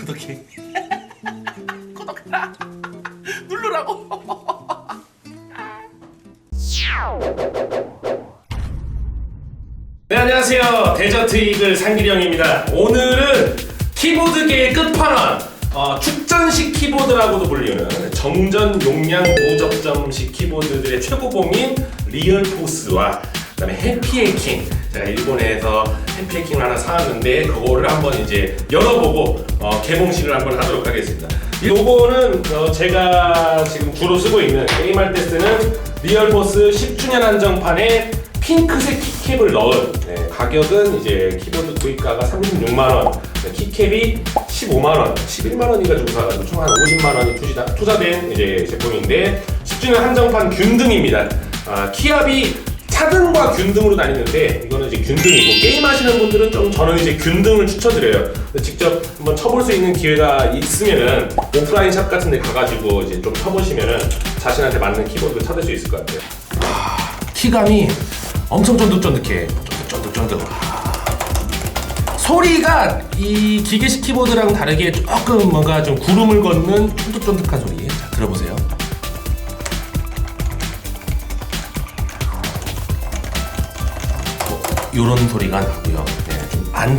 구독해. 구독해라. 누르라고. 네 안녕하세요 데저트 이글 상길형입니다 오늘은 키보드계의 끝판왕 어, 축전식 키보드라고도 불리는 정전 용량 무접점식 키보드들의 최고봉인 리얼포스와 그다음에 해피해킹 제가 일본에서 해피해킹을 하나 사왔는데 그거를 한번 이제 열어보고 어, 개봉식을 한번 하도록 하겠습니다 요거는 어, 제가 지금 주로 쓰고 있는 게임할 때 쓰는 리얼포스 10주년 한정판의 핑크색 키캡을 넣은 네, 가격은 이제 키보드 구입가가 36만 원, 네, 키캡이 15만 원, 11만 원인가 주고 사가지고 총 한 50만 원이 투자, 투자된 이제 제품인데 10주년 한정판 균등입니다. 아, 키압이 차등과 균등으로 나뉘는데 이거는 이제 균등이고 게임 하시는 분들은 좀 저는 이제 균등을 추천드려요. 직접 한번 쳐볼 수 있는 기회가 있으면은 오프라인 샵 같은 데 가가지고 이제 좀 쳐보시면은 자신한테 맞는 키보드를 찾을 수 있을 것 같아요. 키감이 엄청 쫀득쫀득해. 쫀득쫀득쫀득. 소리가 이 기계식 키보드랑 다르게 조금 뭔가 좀 구름을 걷는 쫀득쫀득한 소리. 자, 들어보세요. 요런 소리가 나고요. 네, 좀안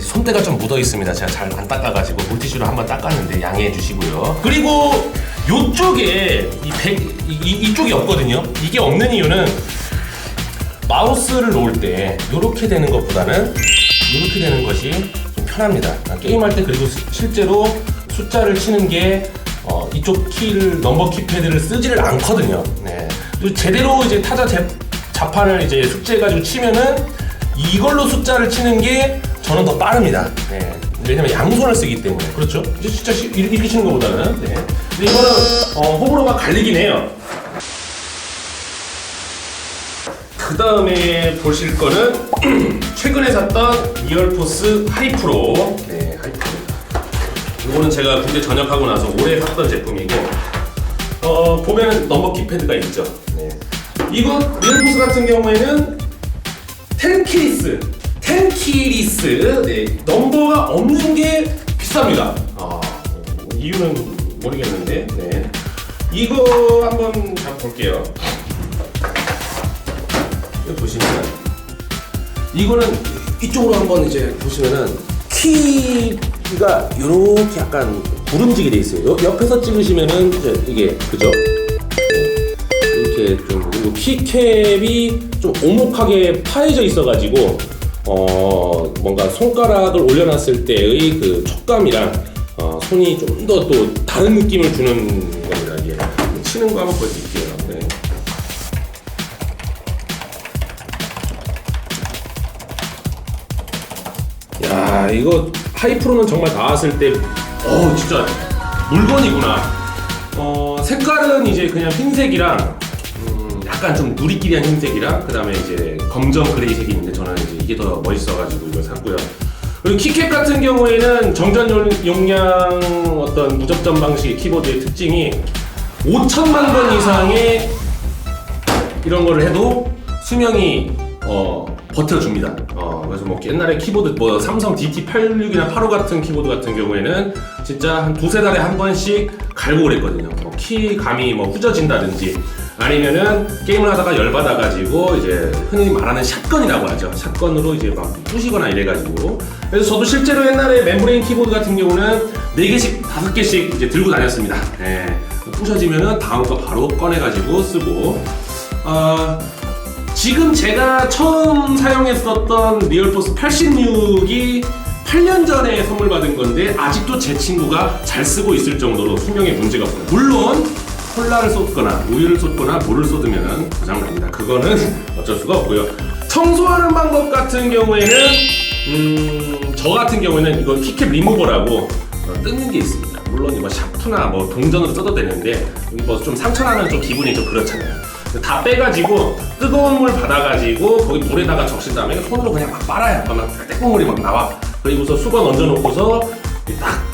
손때가 좀 묻어 있습니다. 제가 잘 안 닦아가지고 물티슈로 한번 닦았는데 양해해 주시고요. 그리고 요쪽에 이 백, 이, 이- 이쪽이 없거든요. 이게 없는 이유는 마우스를 놓을 때 이렇게 되는 것보다는 이렇게 되는 것이 좀 편합니다. 아, 게임할 때 그리고 스- 실제로 숫자를 치는 게 어, 이쪽 키를 넘버 키패드를 쓰지를 않거든요. 네. 제대로 이제 타자 제, 자판을 이제 숙제해가지고 치면은 이걸로 숫자를 치는 게 저는 더 빠릅니다. 네. 왜냐면 양손을 쓰기 때문에 그렇죠. 이제 진짜 시- 이렇게 치는 것보다는. 네. 근데 이거는 어, 호불호가 갈리긴 해요. 그 다음에 보실 거는 최근에 샀던 리얼포스 하이프로. 네, 하이프로. 이거는 제가 군대 전역하고 나서 올해 샀던 제품이고, 어, 보면 넘버 키패드가 있죠. 네. 이거 리얼포스 같은 경우에는 텐키리스, 텐키리스, 네, 넘버가 없는 게 비쌉니다. 아, 이유는 모르겠는데, 네. 이거 한번 잘 볼게요. 보시면 이거는 이쪽으로 한번 이제 보시면은 키가 이렇게 약간 구름지게 돼 있어요. 요- 옆에서 찍으시면은 이게 그죠? 이렇게 좀 그리고 키캡이 좀 오목하게 파여져 있어가지고 어 뭔가 손가락을 올려놨을 때의 그 촉감이랑 어, 손이 좀 더 또 다른 느낌을 주는 겁니다. 이게 치는 거 한번 보여드릴게요. 네. 야 이거 하이프로는 정말 나왔을 때, 어 진짜 물건이구나. 어 색깔은 이제 그냥 흰색이랑 음, 약간 좀 누리끼리한 흰색이랑 그 다음에 이제 검정 그레이색이 있는데 저는 이제 이게 더 멋있어가지고 이걸 샀고요. 그리고 키캡 같은 경우에는 정전 용- 용량 어떤 무접점 방식의 키보드의 특징이 5천만 번 이상의 이런 거를 해도 수명이 어, 버텨줍니다. 어, 그래서 뭐 옛날에 키보드 뭐 삼성 DT86이나 85 같은 키보드 같은 경우에는 진짜 한 두세 달에 한 번씩 갈고 그랬거든요. 뭐 키 감이 뭐 후져진다든지 아니면은 게임을 하다가 열받아가지고 이제 흔히 말하는 샷건이라고 하죠. 샷건으로 이제 막 부시거나 이래가지고 그래서 저도 실제로 옛날에 멤브레인 키보드 같은 경우는 4개씩, 5개씩 이제 들고 다녔습니다. 예. 부셔지면은 다음 거 바로 꺼내가지고 쓰고 어, 지금 제가 처음 사용했었던 리얼포스 86이 8년 전에 선물 받은 건데 아직도 제 친구가 잘 쓰고 있을 정도로 수명에 문제가 없어요. 물론 콜라를 쏟거나 우유를 쏟거나 물을 쏟으면 고장납니다. 그거는 어쩔 수가 없고요. 청소하는 방법 같은 경우에는 음, 저 같은 경우에는 이거 키캡 리무버라고 어, 뜯는 게 있습니다. 물론 뭐 샤프나 뭐 동전으로 써도 되는데 뭐 좀 상처나면 좀 기분이 좀 그렇잖아요. 다 빼가지고 뜨거운 물 받아가지고 거기 물에다가 적신 다음에 손으로 그냥 막 빨아요. 막 떼국물이 막 나와. 그리고서 수건 얹어놓고서 딱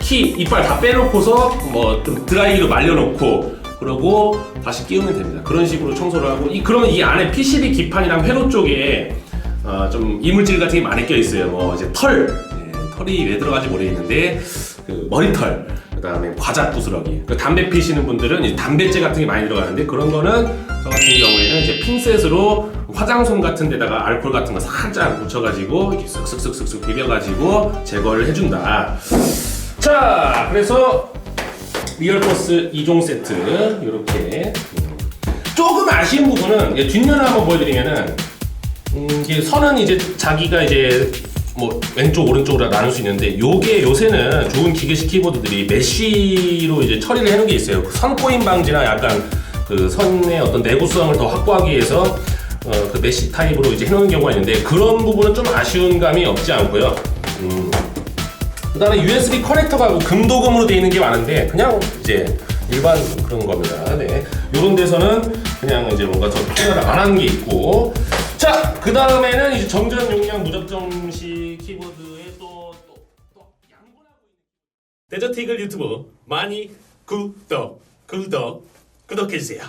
키 이빨 다 빼놓고서 뭐좀 드라이기로 말려놓고 그러고 다시 끼우면 됩니다. 그런 식으로 청소를 하고 이 그러면 이 안에 PCB 기판이랑 회로 쪽에 어, 좀 이물질 같은 게 많이 껴 있어요. 뭐 이제 털, 예, 털이 왜 들어가지 모르겠는데 그 머리털 그다음에 과자 부스러기 그 담배 피시는 분들은 담배재 같은 게 많이 들어가는데 그런 거는 저 같은 경우에는 이제 핀셋으로 화장솜 같은 데다가 알코올 같은 거 살짝 묻혀가지고 이렇게 쓱쓱쓱쓱쓱 비벼가지고 제거를 해준다 자 그래서 리얼버스 2종 세트 이렇게 조금 아쉬운 부분은 뒷면을 한번 보여드리면은 음, 이게 선은 이제 자기가 이제 뭐 왼쪽 오른쪽으로 나눌 수 있는데 요게 요새는 좋은 기계식 키보드들이 메쉬로 이제 처리를 해놓은 게 있어요. 그선 꼬임 방지나 약간 그 선의 어떤 내구성을 더 확보하기 위해서 어, 그 메쉬 타입으로 이제 해놓은 경우가 있는데 그런 부분은 좀 아쉬운 감이 없지 않고요. 음, 그다음에 USB 커넥터가 뭐 금도금으로 되어 있는 게 많은데 그냥 이제 일반 그런 겁니다. 네. 요런 데서는 그냥 이제 뭔가 더 표현을 안 하는 게 있고 자, 그 다음에는 이제 정전 용량 무접점식 키보드에 또 또 또 양분하고 있는 데저트 이글 유튜브 많이 구독 구독 구독해 주세요.